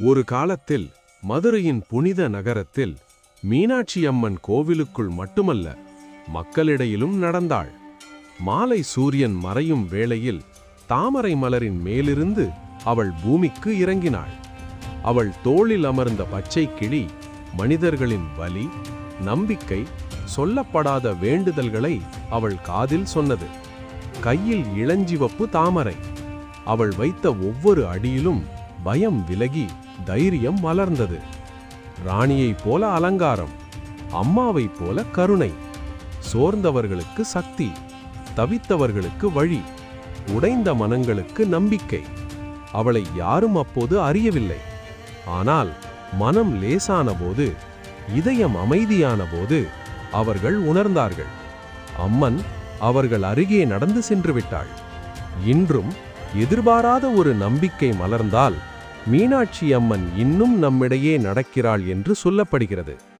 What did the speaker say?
ஒரு காலத்தில் மதுரையின் புனித நகரத்தில் மீனாட்சி அம்மன் கோவிலுக்குள் மட்டுமல்ல மக்களிடையிலும் நடந்தாள். மாலை சூரியன் மறையும் வேளையில் தாமரை மலரின் மேலிருந்து அவள் பூமிக்கு இறங்கினாள். அவள் தோளில் அமர்ந்த பச்சை கிளி மனிதர்களின் வலி நம்பிக்கை சொல்லப்படாத வேண்டுதல்களை அவள் காதில் சொன்னது. கையில் இளஞ்சிவப்பு தாமரை. அவள் வைத்த ஒவ்வொரு அடியிலும் பயம் விலகி தைரியம் மலர்ந்தது. ராணியைப் போல அலங்காரம் அம்மாவைப் போல கருணை சோர்ந்தவர்களுக்கு சக்தி தவித்தவர்களுக்கு வழி உடைந்த மனங்களுக்கு நம்பிக்கை அவளை யாரும் அப்போது அறியவில்லை. ஆனால் மனம் லேசான போது இதயம் அமைதியான போது அவர்கள் உணர்ந்தார்கள். அம்மன் அவர்கள் அருகே நடந்து சென்று விட்டாள். இன்றும் எதிர்பாராத ஒரு நம்பிக்கை மலர்ந்தால் மீனாட்சி அம்மன் இன்னும் நம்மிடையே நடக்கிறாள் என்று சொல்லப்படுகிறது.